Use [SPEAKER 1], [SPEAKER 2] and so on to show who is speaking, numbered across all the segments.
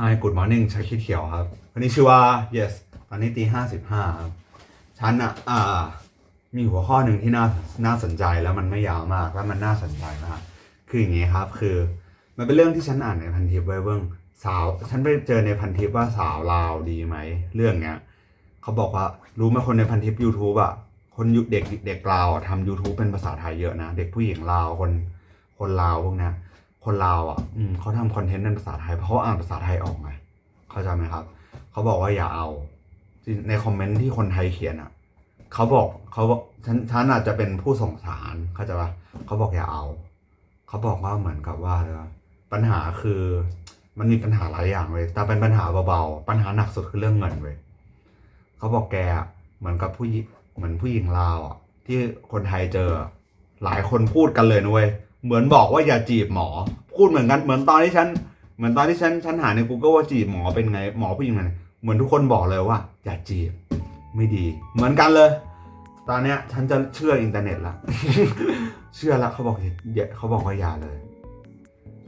[SPEAKER 1] Hi Good Morning ชาคิดเขียวครับ วันนี้ชื่อว่า Yes ตอนนี้ตีห้าสิบห้าครับ ฉันอะอ่า มีหัวข้อหนึ่งที่น่าน่าสนใจแล้วมันไม่ยาวมากแล้วมันน่าสนใจมากคืออย่างงี้ครับคือมันเป็นเรื่องที่ฉันอ่านในพันทิปไว้เบื้องสาว ฉันไปเจอในพันทิปว่าสาวลาวดีไหม เรื่องเนี้ยเขาบอกว่ารู้ไหมคนในพันทิป YouTube อะ คนยุเด็กเด็กลาวอะทำ YouTube เป็นภาษาไทยเยอะนะ เด็กผู้หญิงลาวคนคนลาวพวกเนี้ย คนลาวอะอืมเขาทำคอนเทนต์เป็นภาษาไทยเพราะเขาอ่านภาษาไทยออกไงเข้าใจไหมครับ เขาบอกว่าอย่าเอาจริงในคอมเมนต์ที่คนไทยเขียนอะเขาบอกเขาบอกฉันฉันอาจจะเป็นผู้ส่งสารเข้าใจปะเขาบอกอย่าเอา เขาบอกว่าเหมือนกับว่าเลยว่าปัญหาคือมันมีปัญหาหลายอย่างเลยแต่เป็นปัญหาเบาๆปัญหาหนักสุดคือเรื่องเงินเว้ยเขาบอกแกอะเหมือนกับผู้หญิงเหมือนผู้หญิงลาวอะที่คนไทยเจอหลายคนพูดกันเลยนะเว้ย เหมือนบอกว่าอย่าจีบหมอ พูดเหมือนกันเหมือนตอนที่ฉันเหมือนตอนที่ฉันฉันหาใน Google ว่าจีบหมอเป็นไงหมอผู้หญิงไงเหมือนทุกคนบอกเลยว่า อย่าจีบไม่ดี เหมือนกันเลย ตอนเนี้ยฉันจะเชื่ออินเทอร์เน็ตละเชื่อละเขาบอกอย่าเขาบอกว่าอย่าเลย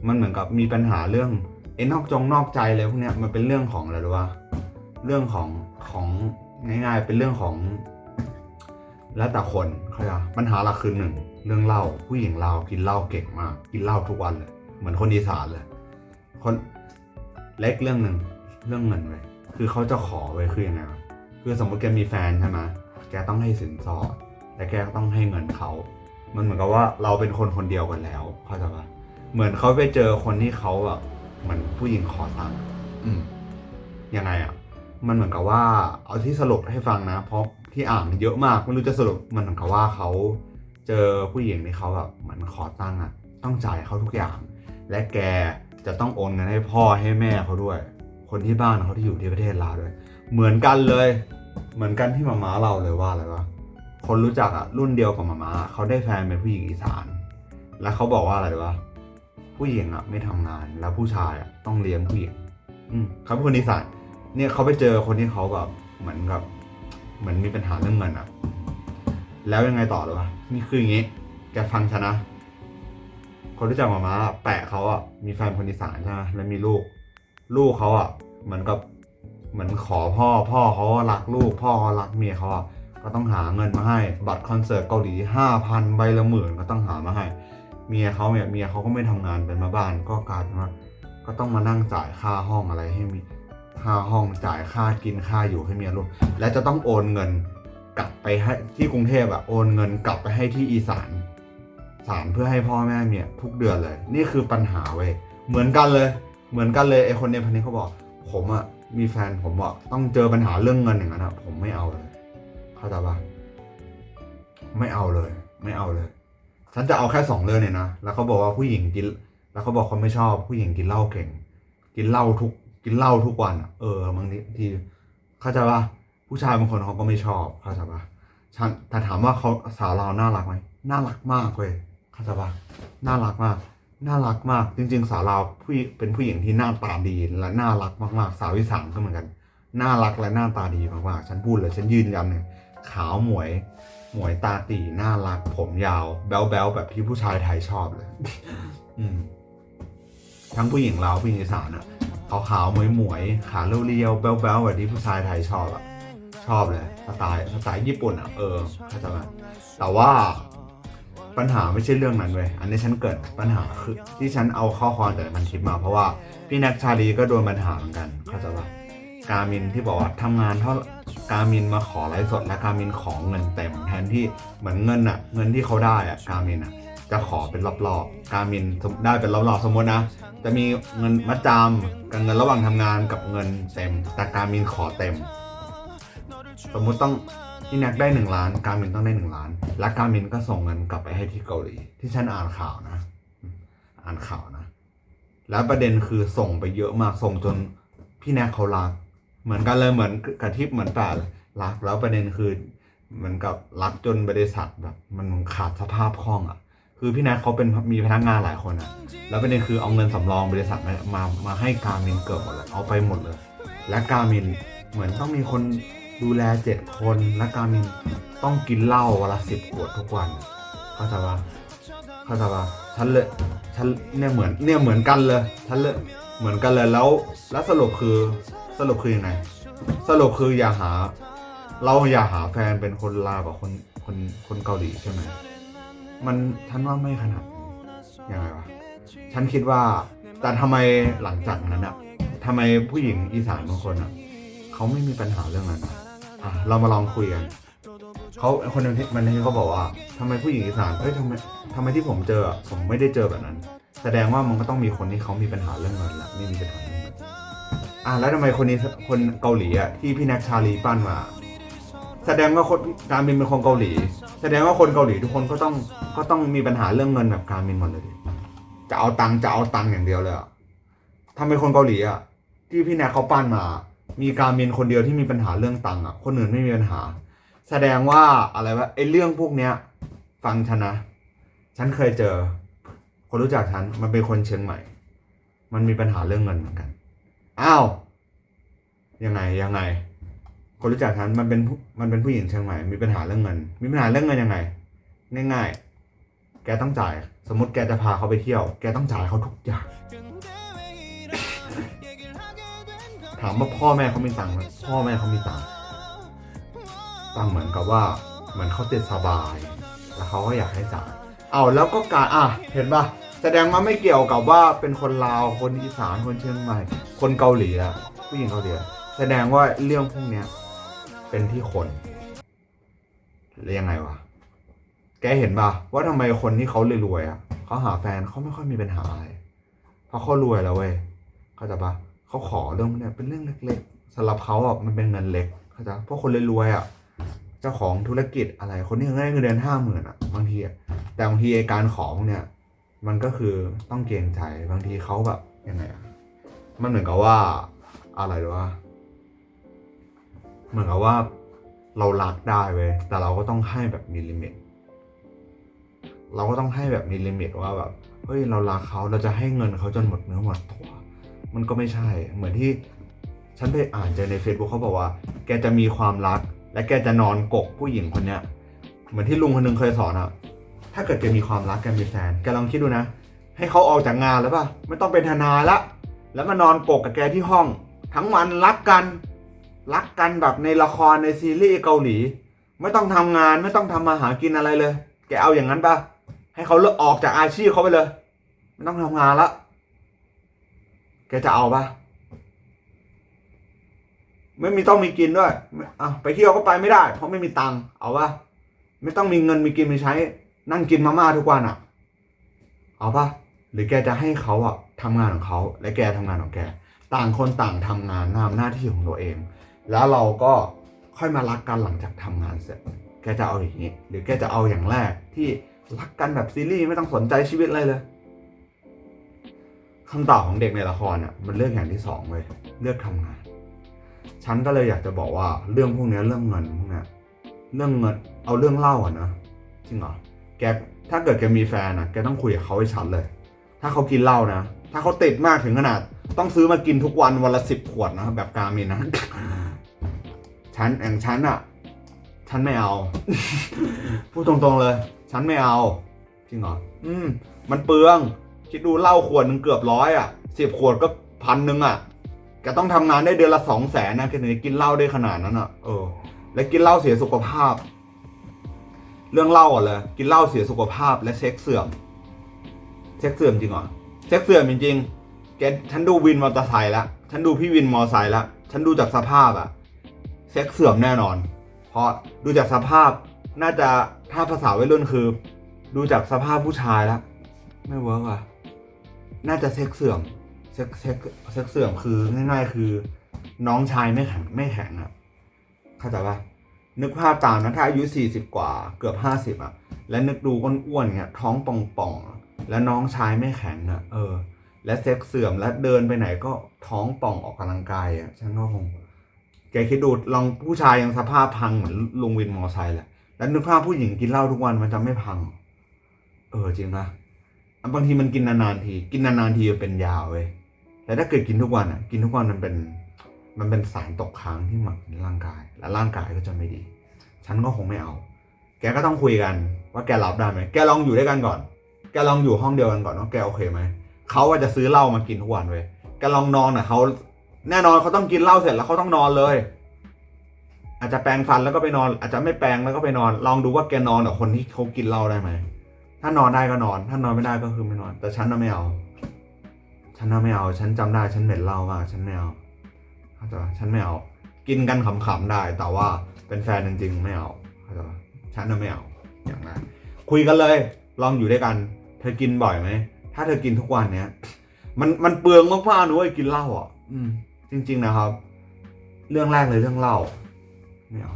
[SPEAKER 1] มันเหมือนกับมีปัญหาเรื่องไอ้นอกจงนอกใจเลยพวกเนี้ยมันเป็นเรื่องของอะไรรู้ป่ะเรื่องของของง่ายๆ เป็นเรื่องของ แล้วแต่คนเขาใจปะปัญหาหลักคือหนึ่งเรื่องเหล้าผู้หญิงลาวกินเหล้าเก่งมาก กินเหล้าทุกวันเลย เหมือนคนอีสานเลย คนเล็กเรื่องหนึ่งเรื่องเงินเลยคือเขาจะขอไว้คือยังไงวะคือสมมติแกมีแฟนใช่ไหมแกต้องให้สินสอดแต่แกก็ต้องให้เงินเขามันเหมือนกับว่าเราเป็นคนคนเดียวกันแล้วเข้าใจปะเหมือนเขาไปเจอคนที่เขาแบบเหมือนผู้หญิงขอตังค์อืมยังไงอะ มันเหมือนกับว่า เอาที่สรุปให้ฟังนะ เพราะ ที่อ่านเยอะมากไม่รู้จะสรุปมันเหมือนกับว่าเขาเจอผู้หญิงที่เขาแบบเหมือนขอตั้งอะต้องจ่ายเขาทุกอย่าง และแกจะต้องโอนเงินให้พ่อให้แม่เขาด้วย คนที่บ้านเขาที่อยู่ที่ประเทศลาวด้วย เหมือนกันเลย เหมือนกันที่มาม้าเราเลยว่าอะไรวะคนรู้จักอะรุ่นเดียวกับมาม้าเขาได้แฟนเป็นผู้หญิงอีสาน แล้วเขาบอกว่าอะไรวะผู้หญิงอะไม่ทำงานแล้วผู้ชายอะต้องเลี้ยงผู้หญิง อืมเขาเป็นคนอีสานเนี่ยเขาไปเจอคนที่เขาแบบเหมือนกับ เหมือนมีปัญหาเรื่องเงินอะแล้วยังไงต่อเลยวะนี่คืออย่างงี้ แกฟังฉันนะ คนรู้จักหมาม้าแปะเขาอะมีแฟนคนอีสานใช่ไหมแล้วมีลูก ลูกเขาอะเหมือนกับเหมือนขอพ่อ พ่อเขารักลูก พ่อเขารักเมียเขาอะก็ต้องหาเงินมาให้ บัตรคอนเสิร์ตเกาหลีห้าพันใบละหมื่นก็ต้องหามาให้ เมียเขาเนี่ยเมียเขาก็ไม่ทำงานเป็นมาบ้านก็กลายเป็นว่าก็ต้องมานั่งจ่ายค่าห้องอะไรให้มี ค่าห้องจ่ายค่ากินค่าอยู่ให้เมียลูก และจะต้องโอนเงินกลับไปให้ที่กรุงเทพอะโอนเงินกลับไปให้ที่อีสานสารเพื่อให้พ่อแม่เมียทุกเดือนเลย นี่คือปัญหาเว้ยเหมือนกันเลย เหมือนกันเลยไอคนในพันนี้เขาบอก ผมอะมีแฟนผมบอกต้องเจอปัญหาเรื่องเงินอย่างนั้นอะผมไม่เอาเลยเข้าใจปะไม่เอาเลย ไม่เอาเลย ฉันจะเอาแค่สองเรื่องเนี่ยนะแล้วเขาบอกว่าผู้หญิงกิน แล้วเขาบอกเขาไม่ชอบผู้หญิงกินเหล้าเก่ง กินเหล้าทุก กินเหล้าทุกวันอะเออบางทีเข้าใจปะผู้ชายบางคนเขาก็ไม่ชอบเข้าใจปะแต่ถามว่าเขาสาวเราน่ารักไหมน่ารักมากเว้ยเข้าใจปะน่ารักมาก น่ารักมาก จริง ๆ สาวเราผู้เป็นผู้หญิงที่หน้าตาดีและน่ารักมากๆ สาววิสานก็เหมือนกัน น่ารักและหน้าตาดีมากๆฉันพูดเลยฉันยืนยันเลยขาวหมวยหมวยตาตีน่ารัก ผมยาว แบ๊วๆแบบที่ผู้ชายไทยชอบเลย อืมทั้งผู้หญิงลาผู้หญิงอีสานอะ ขาวๆหมวยหมวยๆขาเรียวๆแบ๊วๆแบบที่ผู้ชายไทยชอบอะชอบเลยสไตล์สไตล์ญี่ปุ่นอะเออเข้าใจไหมแต่ว่าปัญหาไม่ใช่เรื่องนั้นเว้ยอันนี้ฉันเกิดปัญหาคือที่ฉันเอาข้อความจากมันคลิปมาเพราะว่าพี่นักชาลีก็โดนปัญหาเหมือนกันเข้าใจปะการมินที่บอกว่าทำงานเท่าการมินมาขอไลฟ์สดและการมินของเงินเต็มแทนที่เหมือนเงินอะเงินที่เขาได้อะการมินอะ จะขอเป็นรอบๆ การมินได้เป็นรอบๆ สมมตินะ จะมีเงินมัดจำกับเงินระหว่างทำงานกับเงินเต็ม แต่การมินขอเต็ม สมมุติต้องพี่แน็กได้หนึ่งล้าน การมินต้องได้หนึ่งล้าน และการมินก็ส่งเงินกลับไปให้ที่เกาหลี ที่ฉันอ่านข่าวนะ อ่านข่าวนะ แล้วประเด็นคือส่งไปเยอะมาก ส่งจนพี่แน็กเขารัก เหมือนกันเลยเหมือนกับทิปเหมือนแปดลยรัก แล้วประเด็นคือเหมือนกับรักจนบริษัทแบบ มันขาดสภาพคล่องอะ คือพี่น็กเขาเป็นมีพนักงานหลายคนอะแล้วประเด็นคือเอาเงินสำรองบริษัทมามามาให้การมินเกิดหมดเลยเอาไปหมดเลย และการมินเหมือนต้องมีคนดูแลเจ็ดคนและการมินต้องกินเหล้าวันละสิบขวดทุกวันเข้าใจปะเข้าใจปะฉันเลยฉันเนี่ยเหมือนเนี่ยเหมือนกันเลยฉันเลยเหมือนกันเลยแล้ว แล้วสรุปคือสรุปคือยังไงสรุปคืออย่าหา เราอย่าหาแฟนเป็นคนลาวกับคนคนคนเกาหลีใช่ไหม มันฉันว่าไม่ขนาดยังไงวะฉันคิดว่าแต่ทำไมหลังจากนั้นอะทำไมผู้หญิงอีสานบางคนอะเขาไม่มีปัญหาเรื่องนั้นอะอะเรามาลองคุยกันเขาคนหนึ่งที่มันที่เขาบอกว่าทำไมผู้หญิงอีสานเอ้ยทำไมทำไมที่ผมเจอผมไม่ได้เจอแบบนั้น แสดงว่ามันก็ต้องมีคนที่เขามีปัญหาเรื่องเงินแหละไม่มีปัญหาเรื่องเงินอะแล้วทำไมคนนี้คนเกาหลีอะที่พี่แน็กชาลีปั้นมา แสดงว่าคนการมินเป็นคนเกาหลี แสดงว่าคนเกาหลีทุกคนก็ต้องก็ต้องมีปัญหาเรื่องเงินแบบการมินหมดเลยดิจะเอาตังค์จะเอาตังค์อย่างเดียวเลยอะทำไมคนเกาหลีอะที่พี่แน็กเขาปั้นมา มีการมินคนเดียวที่มีปัญหาเรื่องตังค์อะคนอื่นไม่มีปัญหา แสดงว่าอะไรวะไอ้เรื่องพวกเนี้ย ฟังฉันนะ ฉันเคยเจอ คนรู้จักฉันมันเป็นคนเชียงใหม่ มันมีปัญหาเรื่องเงินเหมือนกันอ้าวยังไงยังไง คนรู้จักฉันมันเป็นมันเป็นผู้หญิงเชียงใหม่มีปัญหาเรื่องเงิน มีปัญหาเรื่องเงินยังไง ง่าย ๆ แกต้องจ่าย สมมติแกจะพาเขาไปเที่ยว แกต้องจ่ายเขาทุกอย่าง ถามว่าพ่อแม่เขามีตังค์ไหมพ่อแม่เขามีตังค์ตังค์เหมือนกับว่าเหมือนเขาเติดสบาย แล้วเขาก็อยากให้จ่ายเอาแล้วก็การอะเห็นปะแสดงว่าไม่เกี่ยวกับว่าเป็นคนลาวคนอีสานคนเชียงใหม่ คนเกาหลีอะผู้หญิงเกาหลีแสดงว่าเรื่องพวกเนี้ย เป็นที่คนหรือยังไงวะ แกเห็นปะว่าทำไมคนที่เขารวยๆอะเขาหาแฟนเขาไม่ค่อยมีปัญหาอะไรเพราะเขารวยแล้วเว้ยเข้าใจปะเขาขอเรื่องเนี้ยเป็นเรื่องเล็กๆสำหรับเขาอะมันเป็นเงินเล็กเข้าใจเพราะคนรวยๆอะเจ้าของธุรกิจอะไร คนที่ได้เงินเดือนห้าหมื่นอะบางทีอะแต่บางทีไอ้การขอพวกเนี่ย มันก็คือต้องเกรงใจบางทีเขาแบบยังไงอะมันเหมือนกับว่าอะไรหรือว่า เหมือนกับว่าเรารักได้เว้ยแต่เราก็ต้องให้แบบมีลิมิต เราก็ต้องให้แบบมีลิมิตว่าแบบเฮ้ยเรารักเขาเราจะให้เงินเขาจนหมดเนื้อหมดตัว มันก็ไม่ใช่เหมือนที่ฉันไปอ่านเจอใน Facebook เขาบอกว่า แกจะมีความรัก และแกจะนอนกกผู้หญิงคนเนี้ยเหมือนที่ลุงคนหนึงเคยสอนอะถ้าเกิดแกมีความรักแกมีแฟนแกลองคิดดูนะ ให้เขาออกจากงานแล้วป่ะไม่ต้องเป็นทนายละ แล้วมานอนกกกับแกที่ห้อง ทั้งวันรักกัน รักกันแบบในละครในซีรีส์เกาหลี ไม่ต้องทำงานไม่ต้องทำมาหากินอะไรเลย แกเอาอย่างนั้นป่ะให้เขาเลิกออกจากอาชีพเขาไปเลย ไม่ต้องทำงานละแกจะเอาป่ะไม่มีต้องมีกินด้วยไม่อะไปเที่ยวก็ไปไม่ได้ เพราะไม่มีตังค์เอาป่ะไม่ต้องมีเงินมีกินมีใช้ นั่งกินมาม่าทุกวันอะ เอาปะหรือแกจะให้เขาอะทำงานของเขาและแกทำงานของแก ต่างคนต่างทำงานตามหน้าที่ของตัวเอง แล้วเราก็ค่อยมารักกันหลังจากทำงานเสร็จ แกจะเอาอย่างนี้ หรือแกจะเอาอย่างแรกที่รักกันแบบซีรีส์ไม่ต้องสนใจชีวิตอะไรเลยคำตอบของเด็กในละครอะมันเลือกอย่างที่สองเลยเลือกทำงาน ฉันก็เลยอยากจะบอกว่าเรื่องพวกนี้เรื่องเงินพวกนี้เรื่องเงินเอาเรื่องเล่าอะนะจริงเหรอแกถ้าเกิดแกมีแฟนอะแกต้องคุยกับเขาให้ชัดเลย ถ้าเขากินเหล้านะ ถ้าเขาติดมากถึงขนาด ต้องซื้อมากินทุกวันวันละสิบขวดนะแบบกามินนะ ฉันอย่างฉันอะฉันไม่เอา พูดตรงๆเลย ฉันไม่เอา จริงเหรอ อืม มันเปลือง คิดดูเหล้าขวดหนึ่งเกือบร้อยอะสิบขวดก็พันหนึ่งอะแกต้องทำงานได้เดือนละสองแสนนะแกถึงจะกินเหล้าได้ขนาดนั้นอะ เออ และกินเหล้าเสียสุขภาพ เรื่องเหล้าอะเลยกินเหล้าเสียสุขภาพและเซ็กเสื่อม เซ็กเสื่อมจริงเหรอ เซ็กเสื่อมจริงๆ แก ฉันดูวินมอเตอร์ไซค์แล้วฉันดูพี่วินมอเตอร์ไซค์แล้วฉันดูจากสภาพอะ เซ็กเสื่อมแน่นอน เพราะดูจากสภาพน่าจะถ้าภาษาวัยรุ่นคือ ดูจากสภาพผู้ชายแล้วไม่เวิร์กอะน่าจะเซ็กเสื่อมเซ็กเซ็กเซ็กเสื่อมคือง่ายๆคือ น้องชายไม่แข็งไม่แข็งอะเข้าใจปะนึกภาพตามนะถ้าอายุสี่สิบกว่าเกือบห้าสิบอะและนึกดูอ้วนๆเงี้ยท้องป่องๆอะแล้วน้องชายไม่แข็งอะเออ และเซ็กเสื่อมและเดินไปไหนก็ท้องป่องออกกำลังกายอะฉันก็คง แกคิดดูลองผู้ชายยังสภาพพังเหมือนลุงวินมอไซค์แหละแล้วนึกภาพผู้หญิงกินเหล้าทุกวันมันจะไม่พังเหรอเออจริงนะบางทีมันกินนานๆที กินนานๆทีมันเป็นยาเว้ยแต่ถ้าเกิดกินทุกวันอะ กินทุกวันมันเป็น มันเป็นสารตกค้างที่หมักในร่างกาย และร่างกายก็จะไม่ดี ฉันก็คงไม่เอา แกก็ต้องคุยกัน ว่าแกรับได้ไหมแกลองอยู่ด้วยกันก่อน แกลองอยู่ห้องเดียวกันก่อนว่าแกโอเคไหมเขาว่าจะซื้อเหล้ามากินทุกวันเว้ยแแกลองนอนอะเขา แน่นอนเขาต้องกินเหล้าเสร็จแล้วเขาต้องนอนเลย อาจจะแปรงฟันแล้วก็ไปนอน อาจจะไม่แปรงแล้วก็ไปนอน ลองดูว่าแกนอนกับคนที่เขากินเหล้าได้ไหมถ้านอนได้ก็นอน ถ้านอนไม่ได้ก็คือไม่นอน แต่ฉันน่ะไม่เอา ฉันน่ะไม่เอา ฉันจำได้ ฉันเหม็นเหล้ามาก ฉันไม่เอาเข้าใจฉันไม่เอา กินกันขำๆได้ แต่ว่าเป็นแฟนจริงๆไม่เอาเข้าใจฉันน่ะไม่เอา อย่างนั้นคุยกันเลย ลองอยู่ด้วยกัน เธอกินบ่อยไหม ถ้าเธอกินทุกวันเนี้ย มันมันเปลืองมากๆนะเว้ยกินเหล้าอะ อืม จริง ๆนะครับ เรื่องแรกเลยเรื่องเล้าไม่เอา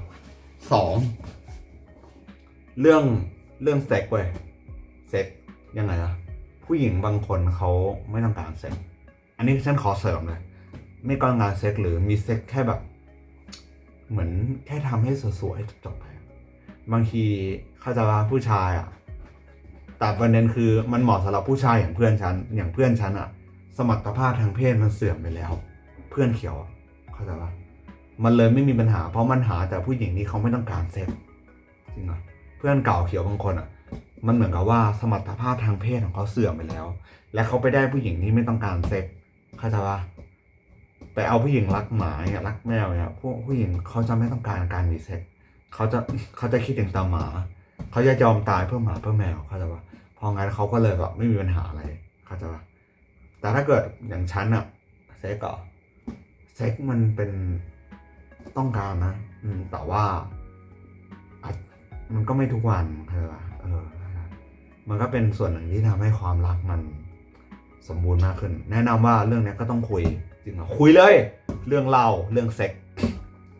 [SPEAKER 1] สองเรื่องเรื่องเซ็กเว้ยเซ็กยังไงอะผู้หญิงบางคนเขาไม่ต้องการเซ็กอันนี้ฉันขอเสริมเลย ไม่ต้องการเซ็กหรือมีเซ็กแค่แบบ เหมือนแค่ทำให้สวยๆจบๆไปบางทีเข้าใจว่าผู้ชายอะแต่ประเด็นคือมันเหมาะสำหรับผู้ชายอย่างเพื่อนฉันอย่างเพื่อนฉันอะสมรรถภาพทางเพศมันเสื่อมไปแล้ว เพื่อนเขียวอะเข้าใจปะมันเลยไม่มีปัญหา เพราะมันหาแต่ผู้หญิงที่เขาไม่ต้องการเซ็กจริงเหรอเพื่อนเก่าเขียวบางคนอะ มันเหมือนกับว่าสมรรถภาพทางเพศของเขาเสื่อมไปแล้ว และเขาไปได้ผู้หญิงที่ไม่ต้องการเซ็กเข้าใจปะไปเอาผู้หญิงรักหมาเนี่ยรักแมวเนี่ยพวกผู้หญิงเขาจะไม่ต้องการการมีเซ็กเขาจะเขาจะคิดถึงตาหมา เขาจะยอมตายเพื่อหมาเพื่อแมวเข้าใจปะพองั้นเขาก็เลยแบบไม่มีปัญหาอะไรเข้าใจปะแต่ถ้าเกิดอย่างฉันอะเซ็กก็ เซ็กมันเป็นต้องการนะ อืม แต่ว่า มันก็ไม่ทุกวันเข้าใจปะเออ มันก็เป็นส่วนหนึ่งที่ทำให้ความรักมันสมบูรณ์มากขึ้น แนะนำว่าเรื่องนี้ก็ต้องคุย จริงเหรอคุยเลย เรื่องเล่าเรื่องเซ็ก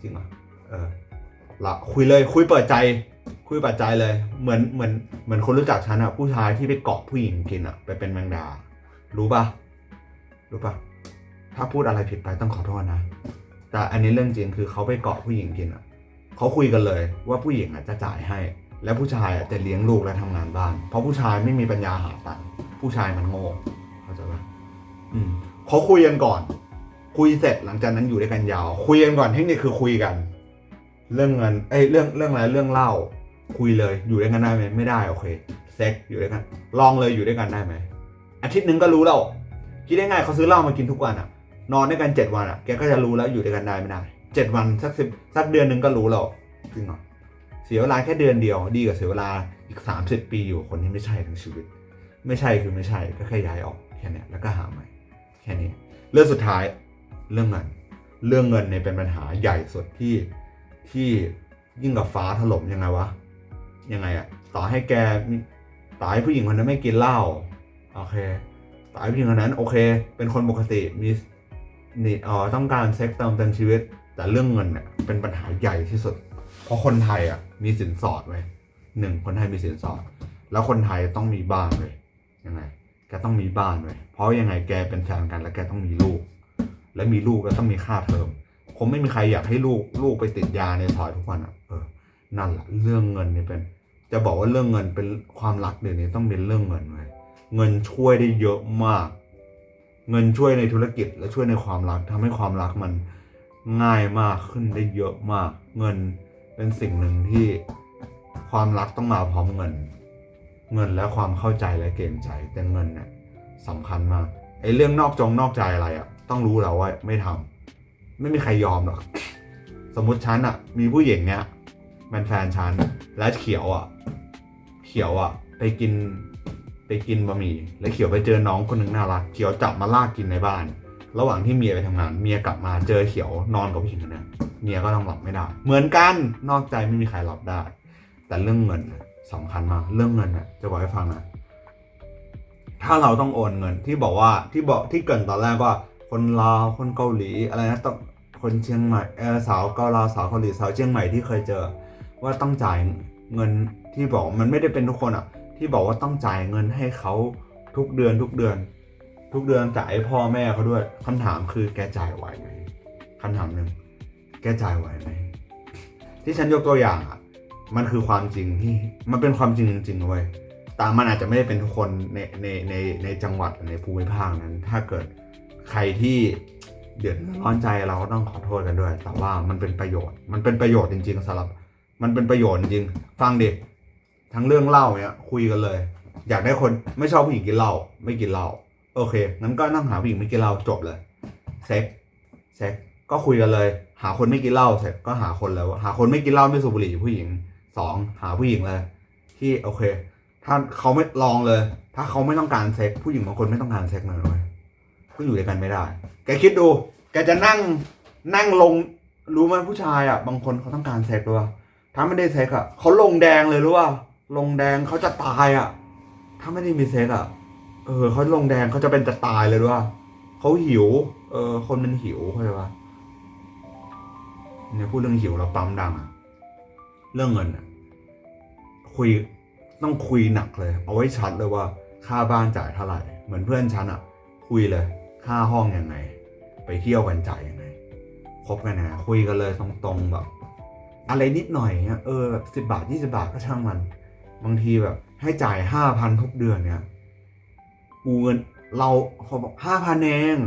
[SPEAKER 1] จริงเหรอเออละคุยเลย คุยเปิดใจ คุยเปิดใจเลย เหมือนเหมือนเหมือนคนรู้จักฉันอะผู้ชายที่ไปเกาะผู้หญิงกินอะไปเป็นแมงดา รู้ปะรู้ปะ ถ้าพูดอะไรผิดไปต้องขอโทษนะ แต่อันนี้เรื่องจริงคือเขาไปเกาะผู้หญิงกินอะเขาคุยกันเลยว่าผู้หญิงอะจะจ่ายให้ และผู้ชายอะจะเลี้ยงลูกและทำงานบ้าน เพราะผู้ชายไม่มีปัญญาหาตังค์ผู้ชายมันโง่เข้าใจปะอืมเขาคุยกันก่อน คุยเสร็จหลังจากนั้นอยู่ด้วยกันยาว คุยกันก่อนเทคนิคคือคุยกัน เรื่องเงินเอ้ยเรื่องเรื่องอะไรเรื่องเล่า คุยเลยอยู่ด้วยกันได้ไหมไม่ได้โอเคเซ็กอยู่ด้วยกัน ลองเลยอยู่ด้วยกันได้ไหมอาทิตย์หนึ่งก็รู้แล้วคิดได้ง่ายเขาซื้อเหล้ามากินทุกวันอะ นอนด้วยกันเจ็ดวันอะแกก็จะรู้แล้วอยู่ด้วยกันได้ไม่ได้เจ็ดวันสักสิบสักเดือนหนึ่งก็รู้แล้วจริงเหรอเสียเวลาแค่เดือนเดียว ดีกว่าเสียเวลาอีกสามสิบปีอยู่คนที่ไม่ใช่ทั้งชีวิต ไม่ใช่คือไม่ใช่ก็แค่ย้ายออกแค่นี้แล้วก็หาใหม่ แค่นี้ เรื่องสุดท้ายเรื่องเงินเรื่องเงินเนี่ยเป็นปัญหาใหญ่สุดที่ที่ยิ่งกับฟ้าถล่มยังไงวะยังไงอะต่อให้แกต่อให้ผู้หญิงคนนั้นไม่กินเหล้าโอเคต่อให้ผู้หญิงคนนั้นโอเค เป็นคนปกติมี นี่อ๋อต้องการเซ็กเติมเต็มชีวิต แต่เรื่องเงินเนี่ยเป็นปัญหาใหญ่ที่สุด เพราะคนไทยอะมีสินสอดไว้หนึ่งคนไทยมีสินสอด แล้วคนไทยต้องมีบ้านเลยยังไงแกต้องมีบ้านเลยเพราะยังไงแกเป็นแฟนกันแล้วแกต้องมีลูก และมีลูกก็ต้องมีค่าเทอมคงไม่มีใครอยากให้ลูกลูกไปติดยาในซอยทุกวันอะเออนั่นแหละเรื่องเงินเนี่ยเป็น จะบอกว่าเรื่องเงินเป็นความรักเดี๋ยวนี้ต้องเป็นเรื่องเงินเลยเงินช่วยได้เยอะมาก เงินช่วยในธุรกิจและช่วยในความรักทำให้ความรักมันง่ายมากขึ้นได้เยอะมาก เงินเป็นสิ่งหนึ่งที่ความรักต้องมาพร้อมเงิน เงินและความเข้าใจและเกรงใจแต่เงินเนี่ยสำคัญมากไอ้เรื่องนอกจงนอกใจอะไรอะ่ะ ต้องรู้แล้วว่าไม่ทำไม่มีใครยอมหรอกสมมติฉันอะ่ะ มีผู้หญิงเนี่ยเป็นแฟนฉันและเขียวอะ่ะ เขียวอะ่ะ ไปกิน กินบะหมี่แล้วเขียวไปเจอน้องคนหนึ่งน่ารักเขียวจับมาลากกินในบ้าน ระหว่างที่เมียไปทำงาน เมียกลับมาเจอเขียวนอนกับผู้หญิงคนนั้นเมียก็ต้องหลับไม่ได้ เหมือนกันนอกใจไม่มีใครหลับได้ แต่เรื่องเงินน่ะสำคัญมากเรื่องเงินน่ะจะบอกให้ฟังนะถ้าเราต้องโอนเงินที่บอกว่าที่บอกที่เกินตอนแรกว่าคนลาวคนเกาหลีอะไรนะต้องคนเชียงใหม่เออสาวเกาลาวสาวเกาหลีสาวเชียงใหม่ที่เคยเจอ ว่าต้องจ่ายเงินที่บอกมันไม่ได้เป็นทุกคนอะ ที่บอกว่าต้องจ่ายเงินให้เขาทุกเดือนทุกเดือน ทุกเดือนจ่ายให้พ่อแม่เขาด้วยคำถามคือแกจ่ายไหวไหมคำถามหนึ่งแกจ่ายไหวไหมที่ฉันยกตัวอย่างอะ มันคือความจริงที่มันเป็นความจริงจริงๆเว้ยแต่มันอาจจะไม่ได้เป็นทุกคนในในในในจังหวัดในภูมิภาคนั้น ถ้าเกิดใครที่เดือดร้อนใจเราก็ต้องขอโทษกันด้วย แต่ว่ามันเป็นประโยชน์ มันเป็นประโยชน์จริง ๆสำหรับ มันเป็นประโยชน์จริง ฟังเดิ ทั้งเรื่องเล่าเนี่ยคุยกันเลย อยากได้คนไม่ชอบผู้หญิงกินเหล้าไม่กินเหล้าโอเคงั้นก็นั่งหาผู้หญิงไม่กินเหล้าจบเลยเซ็กเซ็กก็คุยกันเลย หาคนไม่กินเหล้าเสร็จก็หาคนแล้ว หาคนไม่กินเหล้าไม่สูบบุหรี่ผู้หญิงสองหาผู้หญิงเลย ที่โอเค ถ้าเขาไม่ลองเลย ถ้าเขาไม่ต้องการเซ็กผู้หญิงบางคนไม่ต้องการเซ็กเลยเว้ยก็อยู่ด้วยกันไม่ได้ แกคิดดู แกจะนั่งนั่งลงรู้ไหมผู้ชายอะ บางคนเขาต้องการเซ็กด้วยถ้าไม่ได้เซ็กอะเขาลงแดงเลยรู้ป่ะ ลงแดงเขาจะตายอะ ถ้าไม่ได้มีเซ็กอะ เออเขาลงแดงเขาจะเป็นจะตายเลยด้วยเขาหิว เออ คนมันหิวเข้าใจปะเนี่ยพูดเรื่องหิวแล้วปั๊มดังอะเรื่องเงินอะคุยต้องคุยหนักเลย เอาไว้ชัดเลยว่าค่าบ้านจ่ายเท่าไหร่ เหมือนเพื่อนฉันอะคุยเลย ค่าห้องยังไง ไปเที่ยวกันจ่ายยังไงคบกันยังไงคุยกันเลยตรงๆแบบ อะไรนิดหน่อยเนี่ยเออแบบสิบาทยี่สิบาทก็ช่างมัน บางทีแบบ ให้จ่ายห้าพันทุกเดือนเนี่ยกูเงินเราเขาบอกห้าพันเอง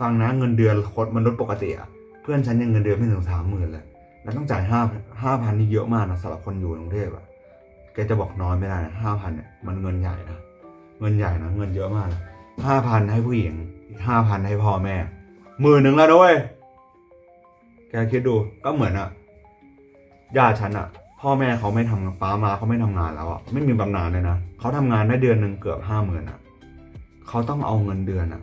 [SPEAKER 1] ฟังนะเงินเดือนคนมนุษย์ปกติอะเพื่อนฉันยังเงินเดือนไม่ถึงสามหมื่นเลยแล้วต้องจ่ายห้าห้าพันนี่เยอะมากนะสำหรับคนอยู่กรุงเทพอะแกจะบอกน้อยไม่ได้นะห้าพันเนี่ยมันเงินใหญ่นะเงินใหญ่นะเงินเยอะมากห้าพันให้ผู้หญิงห้าพันให้พ่อแม่หมื่นหนึ่งแล้วด้วยแกคิดดูก็เหมือนอะญาติฉันอะ พ่อแม่เขาไม่ทำป้ามาเขาไม่ทำงานแล้วอะไม่มีบำนาญเลยนะเขาทำงานได้เดือนหนึ่งเกือบห้าหมื่นอะเขาต้องเอาเงินเดือนอะ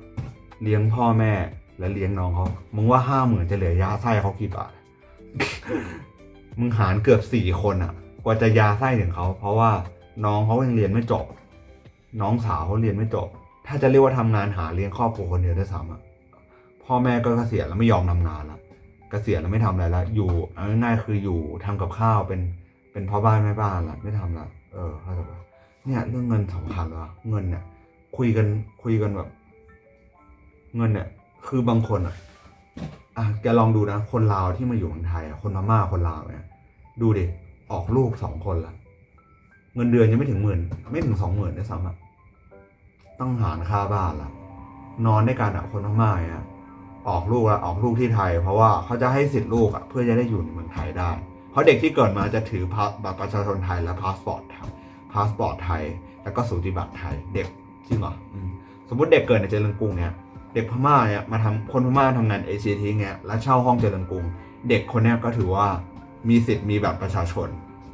[SPEAKER 1] เลี้ยงพ่อแม่และเลี้ยงน้องเขามึงว่าห้าหมื่นจะเหลือยาไส้เขากี่บาท มึงหารเกือบสี่คนอะ กว่าจะยาไส้ถึงเขา เพราะว่าน้องเขายังเรียนไม่จบ น้องสาวเขาเรียนไม่จบ ถ้าจะเรียกว่าทำงานหาเลี้ยงครอบครัวคนเดียวได้วยซ้ำอะพ่อแม่ก็เกษียณแล้วไม่ยอมทำงานละเกษียณแล้วไม่ทำอะไรละอยู่ง่ายๆคืออยู่ทำกับข้าวเป็น เป็นพ่อบ้านแม่บ้านละไม่ทำละเออเข้าใจปะเนี่ยเรื่องเงินสำคัญลยว่ะเงินเนี่ยคุยกันคุยกันแบบ เงินเนี่ย คือบางคนอะอะแกลองดูนะ คนลาวที่มาอยู่เมืองไทยอะคนพม่าคนลาวเนี่ยดูดิออกลูกสองคนละเงินเดือนยังไม่ถึงหมื่นไม่ถึงสองหมื่นด้วยซ้ำอะต้องหารค่าบ้านละนอนด้วยกันอะ คนพม่าอะออกลูกละออกลูกที่ไทย เพราะว่าเขาจะให้สิทธิ์ลูกอะ เพื่อจะได้อยู่ในเมืองไทยได้ เพราะเด็กที่เกิดมาจะถือบัตรประชาชนไทยและพาสปอร์ตไทยพาสปอร์ตไทย แล้วก็สูติบัตรไทย เด็กจริงเหรออืมสมมติเด็กเกิดในเจริญกรุงเนี่ยเด็กพม่าเนี่ยมาทำคนพม่าทำงาน ACT เงี้ยแล้วเช่าห้องเจริญกรุง เด็กคนนี้ก็ถือว่ามีสิทธิ์มีแบบประชาชน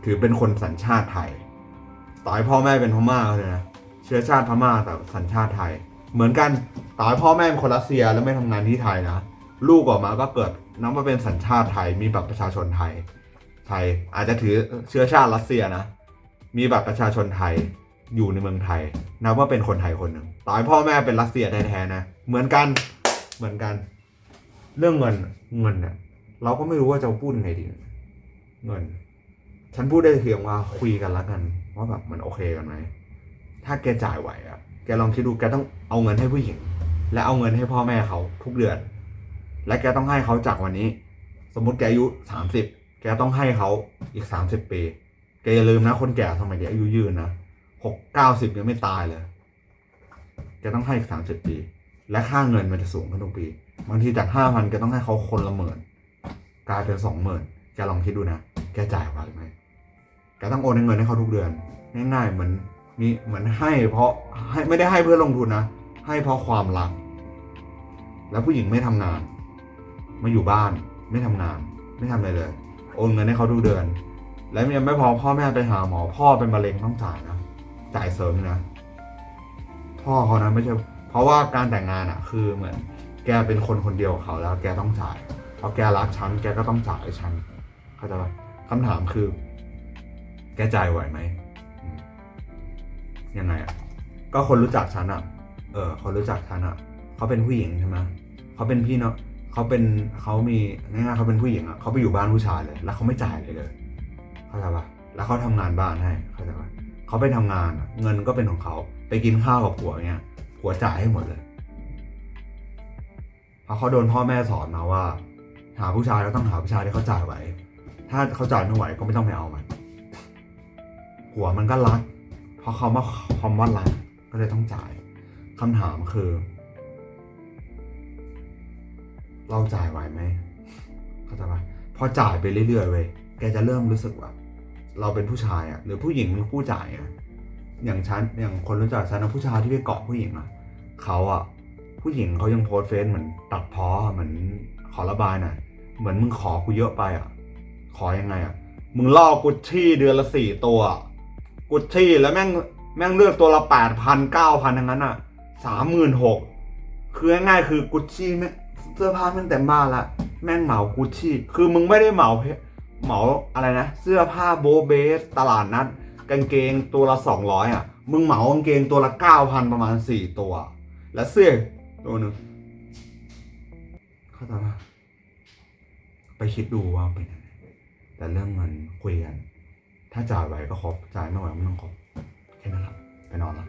[SPEAKER 1] ถือเป็นคนสัญชาติไทย ต่อให้พ่อแม่เป็นพม่าก็เลยนะเชื้อชาติพม่าแต่สัญชาติไทย เหมือนกันต่อให้พ่อแม่เป็นคนรัสเซียแล้วไม่ทำงานที่ไทยนะลูกออกมาก็เกิดนับว่าเป็นสัญชาติไทยมีแบบประชาชนไทย ไทย อาจจะถือเชื้อชาติรัสเซียนะ มีแบบประชาชนไทยอยู่ในเมืองไทย นับว่าเป็นคนไทยคนหนึ่งต่อให้พ่อแม่เป็นรัสเซียแท้ๆนะ เหมือนกันเหมือนกัน เรื่องเงินเงินเนี่ยเราก็ไม่รู้ว่าจะพูดยังไงดี เงิน ฉันพูดได้เพียงว่าคุยกันละกันว่าแบบมันโอเคกันไหมถ้าแกจ่ายไหวอะแกลองคิดดูแกต้องเอาเงินให้ผู้หญิง และเอาเงินให้พ่อแม่เขาทุกเดือน และแกต้องให้เขาจากวันนี้ สมมติแกอายุสามสิบ แกต้องให้เขาอีกสามสิบปี แกอย่าลืมนะ คนแก่สมัยเดียวอายุยืนนะหกเก้าสิบยังไม่ตายเลย แกต้องให้อีกสามสิบปี และค่าเงินมันจะสูงขึ้นทุกปี บางทีจากห้าพันแกต้องให้เขาคนละหมื่นกลายเป็นสองหมื่นแกลองคิดดูนะ แกจ่ายไหวไหมแกต้องโอนเงินให้เขาทุกเดือน ง่ายๆเหมือนมีเหมือนให้เพราะให้ไม่ได้ให้เพื่อลงทุนนะ ให้เพราะความรัก แล้วผู้หญิงไม่ทำงาน มาอยู่บ้านไม่ทำงาน ไม่ทำอะไรเลย โอนเงินให้เขาทุกเดือน แล้วยังไม่พอพ่อแม่ไปหาหมอพ่อเป็นมะเร็งต้องจ่ายนะจ่ายเสริมนะพ่อเขานะไม่ใช่เพราะว่าการแต่งงานอะคือเหมือน แกเป็นคนคนเดียวเขาแล้ว แกต้องจ่ายเพราะแกรักฉันแกก็ต้องจ่ายให้ฉันเข้าใจปะคำถามคือ แกจ่ายไหวไหมอืมยังไงอะก็คนรู้จักฉันอะเออคนรู้จักฉันอะเขาเป็นผู้หญิงใช่ไหมเขาเป็นพี่เนาะ เขาเป็นเขามีง่ายๆเขาเป็นผู้หญิงอะเขาไปอยู่บ้านผู้ชายเลย แล้วเขาไม่จ่ายเลยเลยเข้าใจปะแล้วเขาทำงานบ้านให้เข้าใจปะเขาไปทำงานอะเงินก็เป็นของเขาไปกินข้าวกับผัวเงี้ยผัวจ่ายให้หมดเลยเพราะเขาโดนพ่อแม่สอนมาว่า หาผู้ชายก็ต้องหาผู้ชายที่เขาจ่ายไหวถ้าเขาจ่ายไม่ไหวก็ไม่ต้องไปเอามันหัวมันก็รักเพราะเขามาคำว่ารักก็เลยต้องจ่ายคำถามคือ เราจ่ายไหวไหมเข้าใจปะพอจ่ายไปเรื่อยๆเว้ยแกจะเริ่มรู้สึกว่าเราเป็นผู้ชายอะหรือผู้หญิงเป็นผู้จ่ายอะอย่างฉันอย่างคนรู้จักฉันนะผู้ชายที่ไปเกาะผู้หญิงอะเขาอะผู้หญิงเขายังโพสเฟซเหมือนตัดพ้อเหมือนขอระบายหน่อยเหมือนมึงขอกูเยอะไปอะ ขอยังไงอะ มึงล่อกุชชี่เดือนละสี่ตัว กุชชี่แล้วแม่งแม่งเลือกตัวละแปดพันเก้าพันทั้งนั้นอะสามหมื่นหกคือง่ายๆคือกุชชี่แม่ง สื้อผ้าแม่งเต็มบ้านละแม่งเหมากุชชี่คือมึงไม่ได้เหมาเหมาอะไรนะ เสื้อผ้าโบเบสตลาดนัดกางเกงตัวละสองร้อยอะ มึงเหมากางเกงตัวละเก้าพันประมาณสี่ตัว และเสื้อตัวหนึ่งเข้าใจปะไปคิดดูว่าเป็นยังไงแต่เรื่องเงินคุยกัน ถ้าจ่ายไหวก็ครบจ่ายไม่ไหวไม่ต้องครบแค่นั้นแหละไปนอนละ